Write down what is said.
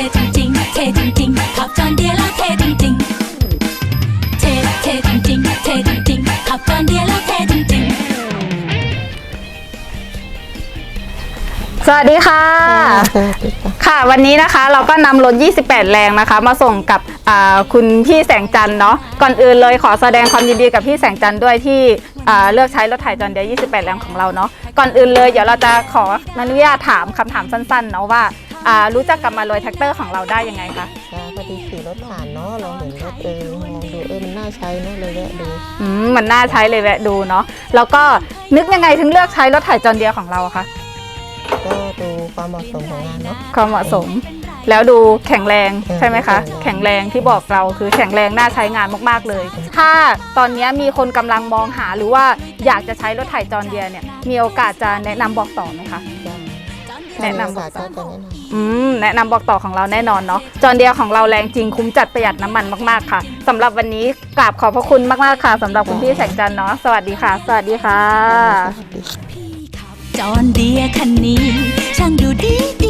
ท่จริงๆขับจอนเดียแล้วเทจริงๆเทเทจริงๆเทจริงๆขับจอนเดียแล้วเทจริงๆ สวัสดีค่ะ ค่ะวันนี้นะคะเราก็นำรถ 28 แรงนะคะ มาส่งกับอ่าคุณพี่แสงจันทร์เนาะก่อนอื่นเลยขอแสดงความยินดีกับพี่แสงจันทร์ด้วยที่อ่าเลือกใช้รถไถจอนเดีย28 แรงของเราเนาะก่อนอื่นเลยเดี๋ยวเราจะขออนุญาตถามคำถามสั้นๆเนาะว่า อ่ารู้จักกับมาลอยแท็กเตอร์ของเราได้ยังไงคะค่ะพอดีขี่รถผ่านเนาะเราเห็นรถเออมองดูเออมันน่าใช้เนาะเลยแวะดูอืมมันน่าใช้เลยแวะดูเนาะแล้วก็นึกยังไงถึงเลือกใช้รถไถจอนเดียของเราอะคะก็ดูความเหมาะสมของงานเนาะความเหมาะสม แล้วดูแข็งแรงอืมใช่ไหมคะ แข็แข็งงแรแรงงที่บอกเราคือแข็งแรงน่าใช้งานมากๆเลย ถ้าตอนนี้มีคนกำลังมองหาหรือว่าอยากจะใช้รถไถจอนเดียเนี่ยมีโอกาสจะแนะนำบอกต่อไหมคะจ้ะ แนะนำถ้ามีโอกาสก็จะแนะนอืมแนะนำบอกต่อของเราแน่นอนเนาะจอนเดียของเราแรงจริงคุ้มจัดประหยัดน้ำมันมากๆค่ะสำหรับวันนี้กราบขอบพระคุณมากๆค่ะสำหรับคุณพี่แสงจันทร์เนาะสวัสดีค่ะ สวัสดีค่ะำพี่ขับจอนเดียคันนี้ ช่างดูดีดี